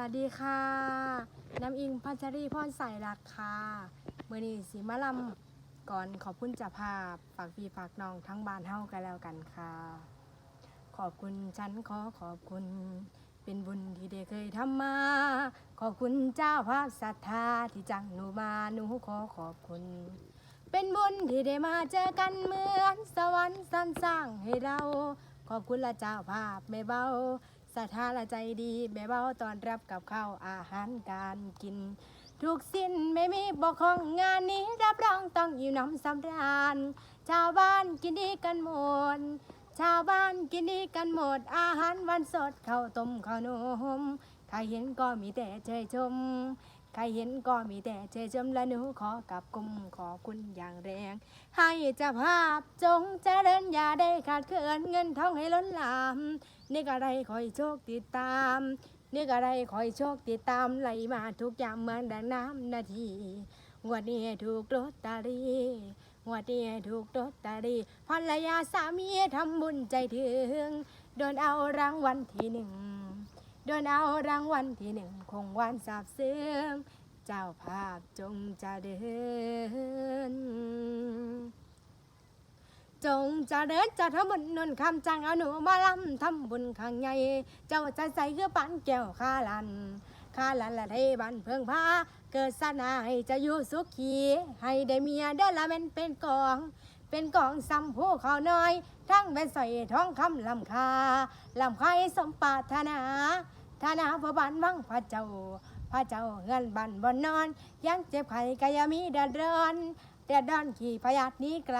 วัสดีค่ะ น้ำอิงพัชรีพรใส่รักค่ะเมื่อนี้สีมะลำก่อนขอบคุณจ้าภาพฝากพี่ฝากน้องทั้งบ้านเฮากันแล้วกันค่ะ ขอบคุณฉันขอขอบคุณ เป็นบุญที่ได้เคยทำมา ขอบคุณเจ้าภาพศรัทธาที่จังหนูมาหนูขอขอบคุณ เป็นบุญที่ได้มาเจอกันเหมือนสวรรค์สร้างให้เรา ขอบคุณละเจ้าภาพแม่เบา ศรัทธาละใจดีแม่เบาตอนรับกับข้าวอาหารการกิน ทุกสิ้นไม่มีบกของงานนี้รับรองต้องอยู่น้ำสำราญชาวบ้านกินดีกันหมด ชาวบ้านกินดีกันหมด อาหารวันสดข้าวต้มข้าวนมใครเห็นก็มีแต่เชยชม ใครเห็นก็มีแต่เชยชมและหนูขอกับกุมขอคุณอย่างแรง ให้เจ้าภาพจงเจริญอย่าได้ขาดเขินเงินทองให้ล้นหลามนึกอะไรคอยโชคติดตามนึกอะไรคอยโชคติดตามไหลมาทุกอย่างเหมือนดังน้ำนาทีวันนี้ถูกลอตเตอรี่งวันนี้ถูกลอตเตอรี่ภรรยาสามีทำบุญใจถึงโดนเอารางวัลที่หนึ่ง โดนเอารางวัลที่หนึ่งคงวันสาบซึ้งเจ้าภาพจงจะเดิน จงจะเดินจะทำบุญนนคำจังเอาหนูมาลำทำบุญข้างใหญ่เจ้าจะใส่คือปันแก้วข้าลันข้าลันละเทบันเพิงพาเกิดสนาให้จะอยู่สุขีให้ได้เมียได้ละแมันเป็นกอง เป็นกองซ้ำผู้เขาน้อย ทั้งเป็นใส่ทองคำลำคาลำคายสมปารถนาธนาพระบานวังพระเจ้า พระเจ้าเงินบันบนนอน ยังเจ็บไข้กายมีเดือดร้อนเดือดร้อนขี่พยาธินี้ไกล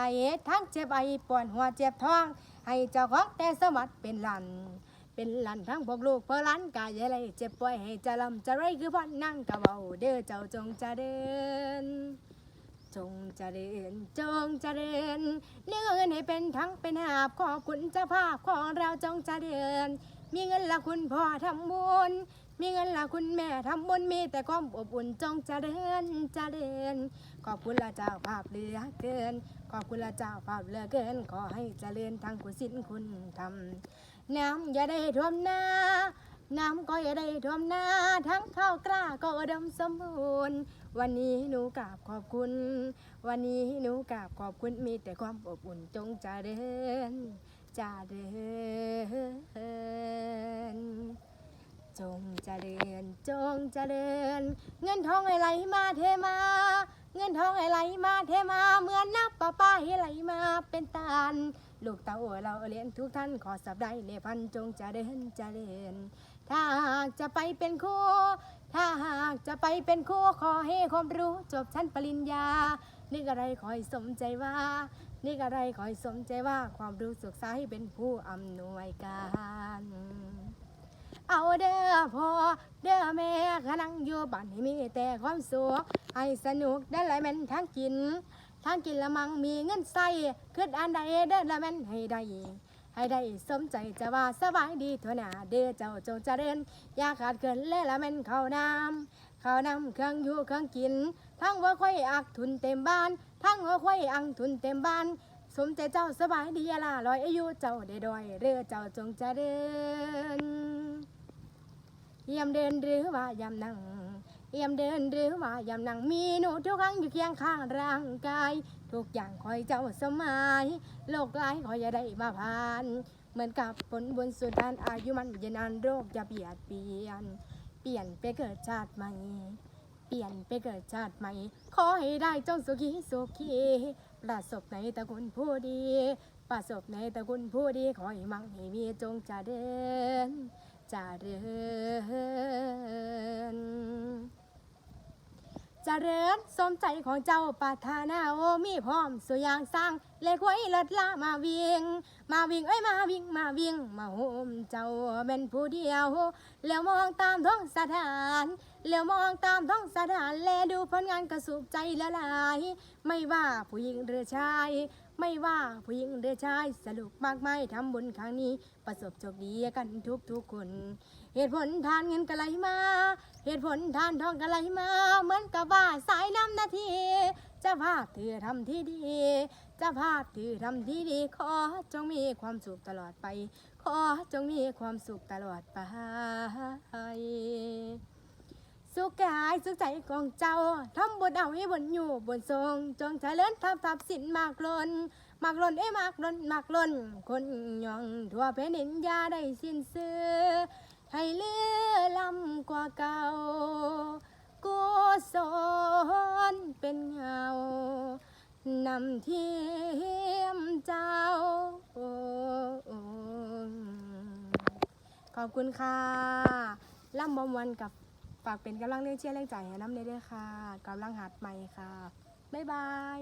ทั้งเจ็บไอปวดหัวเจ็บท้อง ให้เจ้าของแต่สมัติเป็นหลันเป็นหลันทั้งพวกลูกเพอล้านกายอะไรเจ็บป่วยให้จะลำจะไรคือพ่อนั่งกะเบาเด้อเจ้าจงจะเดิน จงเจริญจงเจริญเนื้อเงินให้เป็นทั้งเป็นหาบขอคุณเจ้าภาพของเราจงเจริญ มีเงินละคุณพ่อทำบุญมีเงินละคุณแม่ทำบุญมีแต่ความอบอุ่นจงเจริญเจริญขอบคุณละเจ้าภาพเหลือเกิน ขอบคุณละเจ้าภาพเหลือเกิน ขอให้เจริญทั้งคุณสินคุณธรรมน้ำอย่าได้ท่วมหน้า น้ำก็อย่าได้ท่วมหน้าทั้งข้าวกล้าก็อุดมสมบูรณ์ วันนี้หนูกราบขอบคุณ วันนี้หนูกราบขอบคุณมีแต่ความอบอุ่นจงเจริญเจริญจงเจริญจงเจริญ เงินทองไหลมาเทมา เงินทองไหลมาเทมาเหมือนน้ำประปาไหลมาเป็นตาลลูกเต้าเราเรียนทุกท่านขอสับได้ในพันจงเจริญเจริญ ถ้าหากจะไปเป็นครูถ้าหากจะไปเป็นครูขอให้ความรู้จบชั้นปริญญา นึกอะไรขอให้สมใจว่า นึกอะไรขอให้สมใจว่าความรู้ศึกษาให้เป็นผู้อำนวยการ เอาเด้อพ่อเด้อแม่ขนังอยู่บ้านให้มีแต่ความสุขให้สนุกได้หลายแม่นทั้งกินทั้งกินละมังมีเงินใส่ขึ้นอันใดเด้อละแม่นให้ได้ ให้ได้สมใจจะว่าสบายดีทั่วหน้าเด้อเจ้าจงเจริญอย่าขาดเกินเลยละแม่นข้าวน้ำข้าวน้ำเครื่องอยู่เครื่องกิน ทั้งว่าค่อยอักทุนเต็มบ้าน ทั้งว่าค่อยอังทุนเต็มบ้าน สมใจเจ้าสบายดีละลอยอายุเจ้าได้ดอยเรือเจ้าจงเจริญเยี่ยมเดินหรือว่ายามนั่ง ยี่ยมเดินหรือว่ายามนั่งมีหนูทุกครั้งอยู่เคียงข้างร่างกาย ทุกอย่างคอยเจ้าสมัยโลกร้ายคอยอย่าได้มาผ่าน เหมือนกับผลบุญสุดทานอายุมันยืนานโรคจะเบียดเบียน เปลี่ยนไปเกิดชาติใหม่เปลี่ยนไปเกิดชาติใหม่ ขอให้ได้จงสุขีสุขีประสบในตระกุลผู้ดี ประสบในตระกุลผู้ดี ขอให้มั่งให้มีจงจะเดินเจริญ เจริญสมใจของเจ้าปรานาโอมีพร้อมสุยางสร้างเลขไว้เลิศละมาวิ่งมาวิ่งเอ้ยมาวิ่งมาวิ่งมาโฮมเจ้าเป็นผู้เดียวแล้วมองตามท้องสถานแล้วมองตามท้องสถานแลดูผลงานกระสุบใจละลาย ไม่ว่าผู้หญิงหรือชาย ไม่ว่าผู้หญิงหรือชายสรุปมากมายทำบุญครั้งนี้ ประสบโชคดีกันทุกทุกคน เหตุผลทานเงินก็ไหลมา เหตุผลทานทองก็ไหลมา เหมือนกับว่าสายน้ำนาทีจะภาพถือทำที่ดี จะภาพถือทำที่ดี ขอจงมีความสุขตลอดไป ขอจงมีความสุขตลอดไป สุขกายสุขใจของเจ้าทำบุญเอาให้บนอยู่บนทรง จงเจริญทับทับสินมากล้นมากล้นเอ้มากล้นมากล้น คนยองทั่วแผ่นดินยาได้สิ้นเสือให้เลือลำกว่าเก่ากุศลเป็นเงานำเทียมเจ้า ขอบคุณค่ะล่ำบอมวันกับ ฝากเป็นกำลังเลี้ยงเชียร์แรงใจให้น้ำเด้อค่ะกำลังหัดใหม่ค่ะ บ๊ายบาย